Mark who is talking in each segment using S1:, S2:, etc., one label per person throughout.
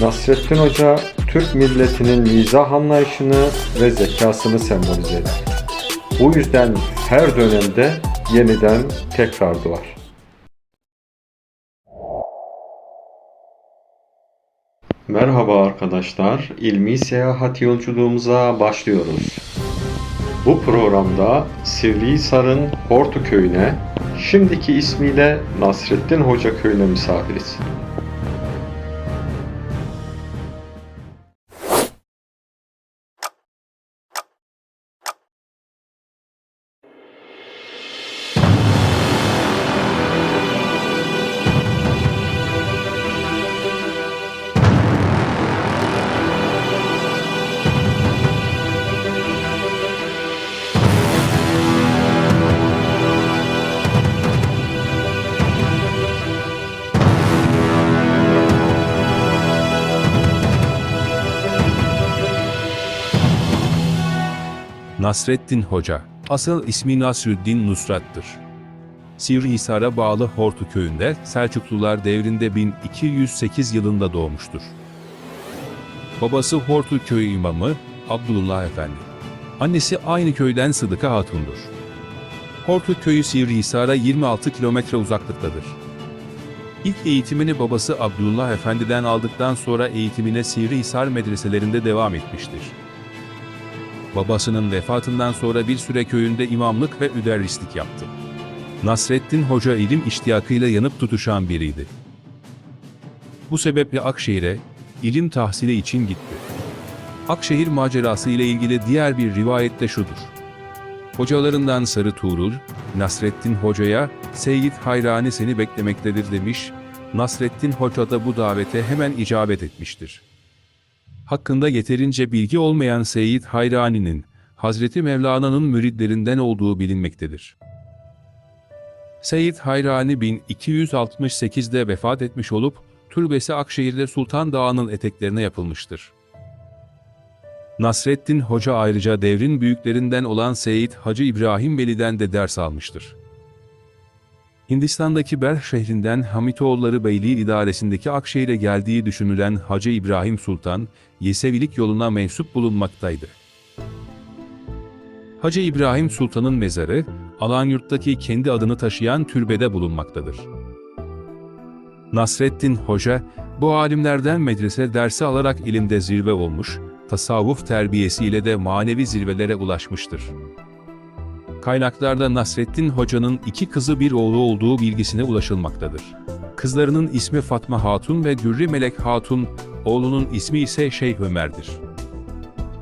S1: Nasrettin Hoca, Türk milletinin mizah anlayışını ve zekasını sembolize eder. Bu yüzden her dönemde yeniden tekrar doğar. Merhaba arkadaşlar, ilmi seyahat yolculuğumuza başlıyoruz. Bu programda Sivrihisar'ın Hortu köyüne, şimdiki ismiyle Nasrettin Hoca köyüne misafiriz.
S2: Nasreddin Hoca, asıl ismi Nasrüddin Nusrat'tır. Sivrihisar'a bağlı Hortu köyünde Selçuklular devrinde 1208 yılında doğmuştur. Babası Hortu köyü imamı Abdullah Efendi. Annesi aynı köyden Sıdıka Hatun'dur. Hortu köyü Sivrihisar'a 26 kilometre uzaklıktadır. İlk eğitimini babası Abdullah Efendi'den aldıktan sonra eğitimine Sivrihisar medreselerinde devam etmiştir. Babasının vefatından sonra bir süre köyünde imamlık ve üderrislik yaptı. Nasreddin Hoca ilim iştiyakıyla yanıp tutuşan biriydi. Bu sebeple Akşehir'e ilim tahsili için gitti. Akşehir macerası ile ilgili diğer bir rivayette şudur. Hocalarından Sarı Tuğrul, Nasreddin Hoca'ya Seyyid Hayrani seni beklemektedir demiş, Nasreddin Hoca da bu davete hemen icabet etmiştir hakkında yeterince bilgi olmayan Seyyid Hayrani'nin, Hazreti Mevlana'nın müridlerinden olduğu bilinmektedir. Seyyid Hayrani 1268'de vefat etmiş olup, türbesi Akşehir'de Sultan Dağı'nın eteklerine yapılmıştır. Nasreddin Hoca ayrıca devrin büyüklerinden olan Seyyid Hacı İbrahim Veli'den de ders almıştır. Hindistan'daki Belh şehrinden Hamitoğulları Beyliği idaresindeki Akşehir'e geldiği düşünülen Hacı İbrahim Sultan, Yesevilik yoluna mensup bulunmaktaydı. Hacı İbrahim Sultan'ın mezarı, Alanyurt'taki kendi adını taşıyan türbede bulunmaktadır. Nasreddin Hoca, bu alimlerden medrese dersi alarak ilimde zirve olmuş, tasavvuf terbiyesiyle de manevi zirvelere ulaşmıştır. Kaynaklarda Nasreddin Hoca'nın iki kızı bir oğlu olduğu bilgisine ulaşılmaktadır. Kızlarının ismi Fatma Hatun ve Gürri Melek Hatun, oğlunun ismi ise Şeyh Ömer'dir.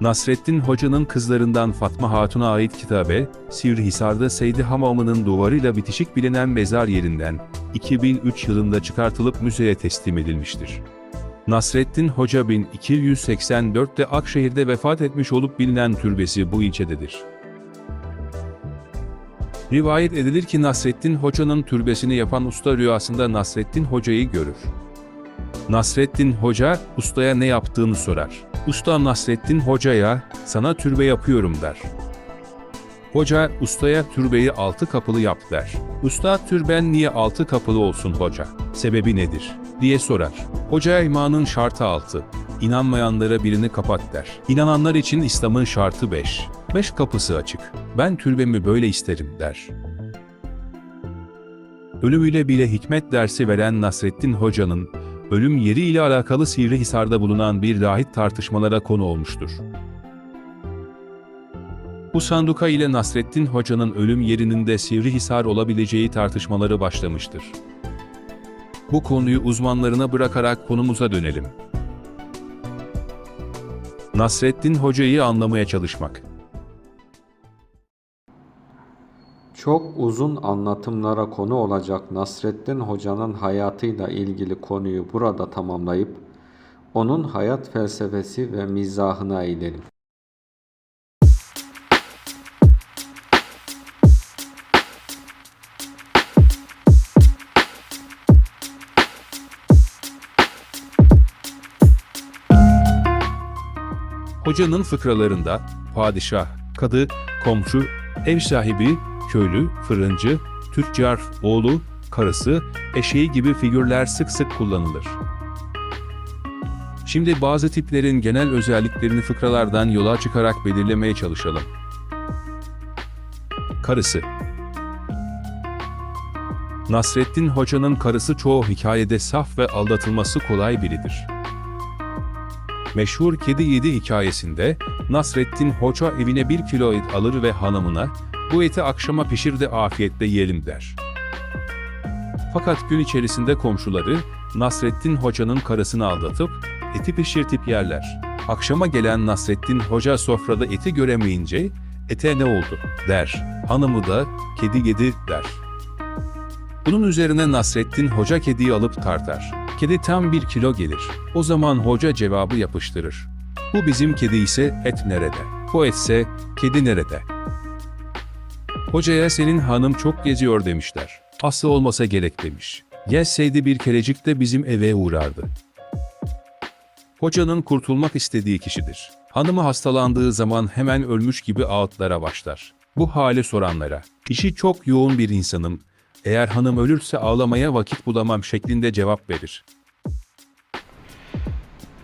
S2: Nasreddin Hoca'nın kızlarından Fatma Hatun'a ait kitabe, Sivrihisar'da Seydi Hamamı'nın duvarıyla bitişik bilinen mezar yerinden 2003 yılında çıkartılıp müzeye teslim edilmiştir. Nasreddin Hoca 1284'te Akşehir'de vefat etmiş olup bilinen türbesi bu ilçededir. Rivayet edilir ki Nasreddin Hoca'nın türbesini yapan usta rüyasında Nasreddin Hoca'yı görür. Nasreddin Hoca, ustaya ne yaptığını sorar. Usta Nasreddin Hoca'ya, sana türbe yapıyorum der. Hoca, ustaya türbeyi altı kapılı yap der. Usta, türben niye altı kapılı olsun hoca? Sebebi nedir? diye sorar. Hoca imanın şartı altı. İnanmayanlara birini kapat der. İnananlar için İslam'ın şartı beş. Beş kapısı açık. Ben türbemi böyle isterim der. Ölümüyle bile hikmet dersi veren Nasreddin Hoca'nın, ölüm yeri ile alakalı Sivrihisar'da bulunan bir rahip tartışmalara konu olmuştur. Bu sanduka ile Nasreddin Hoca'nın ölüm yerinin de Sivrihisar olabileceği tartışmaları başlamıştır. Bu konuyu uzmanlarına bırakarak konumuza dönelim. Nasreddin Hoca'yı anlamaya çalışmak.
S1: Çok uzun anlatımlara konu olacak Nasreddin Hoca'nın hayatıyla ilgili konuyu burada tamamlayıp onun hayat felsefesi ve mizahına eğilelim.
S2: Hocanın fıkralarında padişah, kadı, komşu, ev sahibi, köylü, fırıncı, tüccar, oğlu, karısı, eşeği gibi figürler sık sık kullanılır. Şimdi bazı tiplerin genel özelliklerini fıkralardan yola çıkarak belirlemeye çalışalım. Karısı Nasrettin Hoca'nın karısı çoğu hikayede saf ve aldatılması kolay biridir. Meşhur Kedi Yedi hikayesinde Nasrettin Hoca evine bir kilo et alır ve hanımına bu eti akşama pişir de afiyetle yiyelim der. Fakat gün içerisinde komşuları Nasrettin Hoca'nın karısını aldatıp eti pişirtip yerler. Akşama gelen Nasrettin Hoca sofrada eti göremeyince ete ne oldu der. Hanımı da kedi yedi der. Bunun üzerine Nasrettin Hoca kediyi alıp tartar. Kedi tam bir kilo gelir. O zaman hoca cevabı yapıştırır. Bu bizim kedi ise et nerede? Bu etse kedi nerede? Hocaya senin hanım çok geziyor demişler. Aslı olmasa gerek demiş. Gelseydi bir kerecik de bizim eve uğrardı. Hocanın kurtulmak istediği kişidir. Hanımı hastalandığı zaman hemen ölmüş gibi ağıtlara başlar. Bu hale soranlara, işi çok yoğun bir insanım, eğer hanım ölürse ağlamaya vakit bulamam şeklinde cevap verir.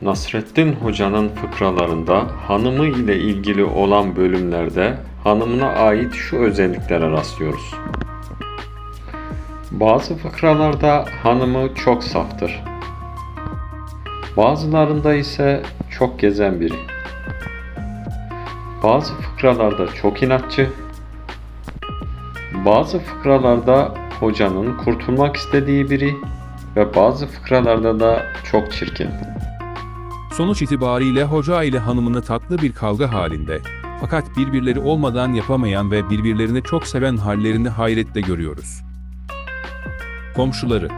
S1: Nasrettin Hoca'nın fıkralarında hanımı ile ilgili olan bölümlerde hanımına ait şu özelliklere rastlıyoruz. Bazı fıkralarda hanımı çok saftır. Bazılarında ise çok gezen biri. Bazı fıkralarda çok inatçı. Bazı fıkralarda hocanın kurtulmak istediği biri ve bazı fıkralarda da çok çirkin.
S2: Sonuç itibariyle hoca ile hanımını tatlı bir kavga halinde, fakat birbirleri olmadan yapamayan ve birbirlerini çok seven hallerini hayretle görüyoruz. Komşuları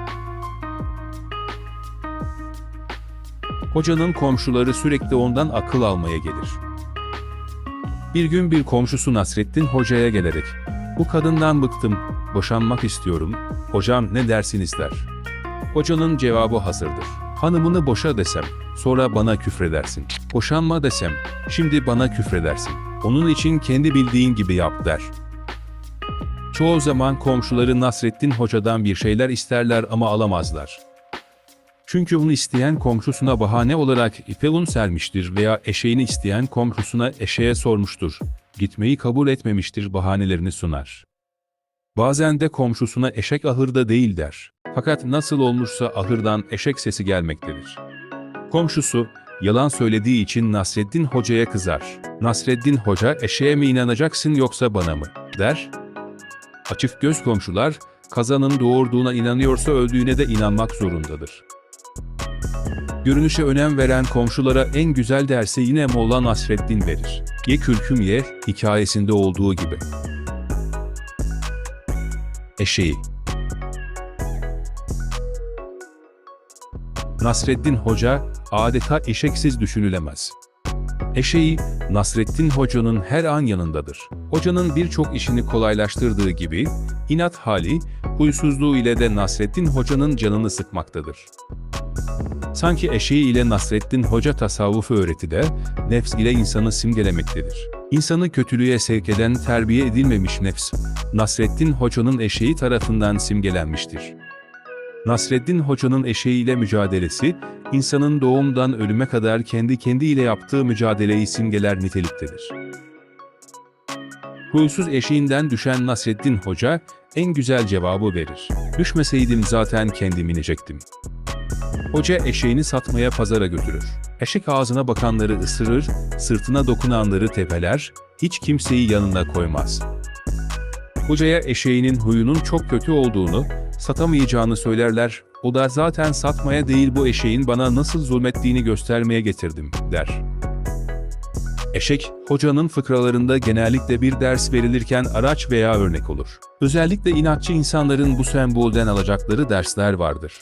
S2: Hocanın komşuları sürekli ondan akıl almaya gelir. Bir gün bir komşusu Nasrettin Hoca'ya gelerek, bu kadından bıktım, boşanmak istiyorum, hocam ne dersiniz der. Hocanın cevabı hazırdır. Hanımını boşa desem, sonra bana küfredersin. Boşanma desem, şimdi bana küfredersin. Onun için kendi bildiğin gibi yap der. Çoğu zaman komşuları Nasrettin Hoca'dan bir şeyler isterler ama alamazlar. Çünkü onu isteyen komşusuna bahane olarak ipe un sermiştir veya eşeğini isteyen komşusuna eşeğe sormuştur. Gitmeyi kabul etmemiştir bahanelerini sunar. Bazen de komşusuna eşek ahırda değil der. Fakat nasıl olmuşsa ahırdan eşek sesi gelmektedir. Komşusu, yalan söylediği için Nasreddin Hoca'ya kızar. Nasreddin Hoca eşeğe mi inanacaksın yoksa bana mı? der. Açık göz komşular, kazanın doğurduğuna inanıyorsa öldüğüne de inanmak zorundadır. Görünüşe önem veren komşulara en güzel dersi yine Molla Nasreddin verir. Ye kürküm ye, hikayesinde olduğu gibi. Eşeği Nasreddin Hoca adeta eşeksiz düşünülemez. Eşeği, Nasreddin Hoca'nın her an yanındadır. Hocanın birçok işini kolaylaştırdığı gibi, inat hali, huysuzluğu ile de Nasreddin Hoca'nın canını sıkmaktadır. Sanki eşeği ile Nasreddin Hoca tasavvufu öğretide, nefs ile insanı simgelemektedir. İnsanı kötülüğe sevk eden terbiye edilmemiş nefs, Nasreddin Hoca'nın eşeği tarafından simgelenmiştir. Nasreddin Hoca'nın eşeğiyle mücadelesi, insanın doğumdan ölüme kadar kendi kendiyle yaptığı mücadeleyi simgeler niteliktedir. Huysuz eşeğinden düşen Nasreddin Hoca, en güzel cevabı verir. Düşmeseydim zaten kendim inecektim. Hoca eşeğini satmaya pazara götürür. Eşek ağzına bakanları ısırır, sırtına dokunanları tepeler, hiç kimseyi yanına koymaz. Hocaya eşeğinin huyunun çok kötü olduğunu, satamayacağını söylerler, o da zaten satmaya değil bu eşeğin bana nasıl zulmettiğini göstermeye getirdim, der. Eşek, hocanın fıkralarında genellikle bir ders verilirken araç veya örnek olur. Özellikle inatçı insanların bu sembolden alacakları dersler vardır.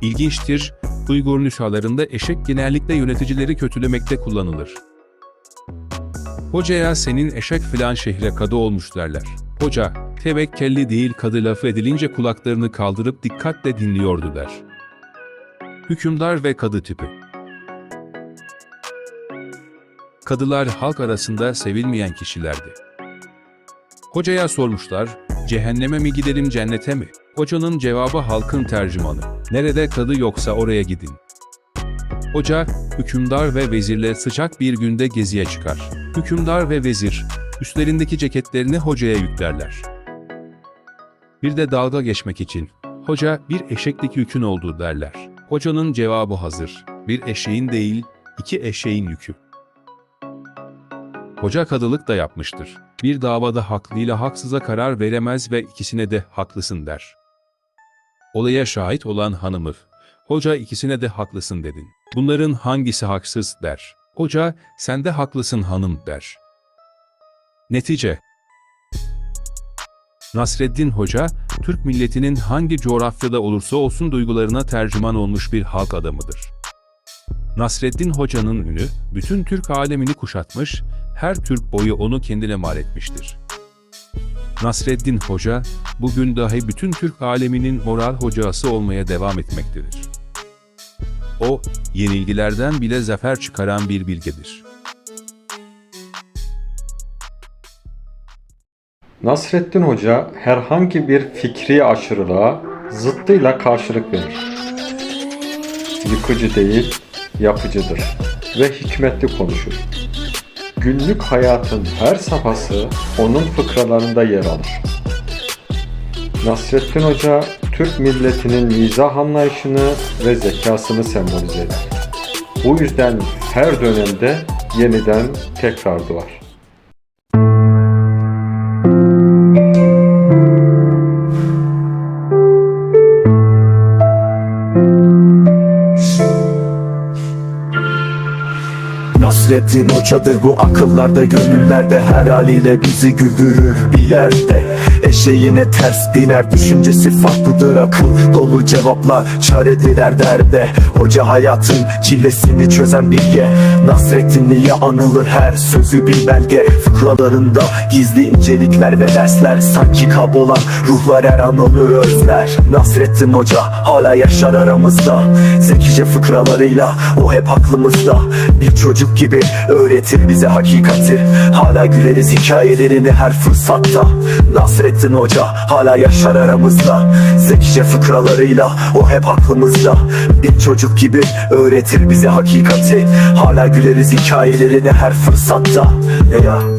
S2: İlginçtir, Uygur nüshalarında eşek genellikle yöneticileri kötülemekte kullanılır. Hocaya senin eşek filan şehre kadı olmuş derler. Hoca, tevekkelli değil kadı lafı edilince kulaklarını kaldırıp dikkatle dinliyordu der. Hükümdar ve kadı tipi Kadılar halk arasında sevilmeyen kişilerdi. Hocaya sormuşlar, cehenneme mi gidelim cennete mi? Hocanın cevabı halkın tercümanı. Nerede kadı yoksa oraya gidin. Hoca, hükümdar ve vezirle sıcak bir günde geziye çıkar. Hükümdar ve vezir, üstlerindeki ceketlerini hocaya yüklerler. Bir de dalga geçmek için, hoca bir eşeklik yükün olduğu derler. Hocanın cevabı hazır. Bir eşeğin değil, iki eşeğin yükü. Hoca kadılık da yapmıştır. Bir davada haklıyla haksıza karar veremez ve ikisine de haklısın der. Olaya şahit olan hanımı, hoca ikisine de haklısın dedin. Bunların hangisi haksız der. Hoca, sen de haklısın hanım der. Netice Nasreddin Hoca, Türk milletinin hangi coğrafyada olursa olsun duygularına tercüman olmuş bir halk adamıdır. Nasreddin Hoca'nın ünü, bütün Türk alemini kuşatmış, her Türk boyu onu kendine mal etmiştir. Nasreddin Hoca, bugün dahi bütün Türk aleminin moral hocası olmaya devam etmektedir. O, yenilgilerden bile zafer çıkaran bir bilgedir.
S1: Nasreddin Hoca herhangi bir fikri aşırılığa zıttıyla karşılık verir. Yıkıcı değil, yapıcıdır ve hikmetli konuşur. Günlük hayatın her safhası onun fıkralarında yer alır. Nasreddin Hoca, Türk milletinin mizah anlayışını ve zekasını sembolize eder. Bu yüzden her dönemde yeniden tekrar doğar.
S3: Hoca'dır bu akıllarda gönüllerde Her haliyle bizi güldürür bir yerde. Eşeğine ters biner düşüncesi farklıdır Akıl dolu cevaplar çaredir derde. Hoca hayatın çilesini çözen bilge Nasrettin niye anılır her sözü bir belge. Fıkralarında gizli incelikler ve dersler Sanki kaybolan ruhlar her an onu özler. Nasrettin Hoca hala yaşar aramızda Zekice fıkralarıyla o hep aklımızda. Bir çocuk gibi öğretir bize hakikati. Hala güleriz hikayelerini her fırsatta. Nasrettin Hoca hala yaşar aramızda. Zekice fıkralarıyla o hep aklımızda. Bir çocuk gibi öğretir bize hakikati. Hala güleriz hikayelerini her fırsatta. Ya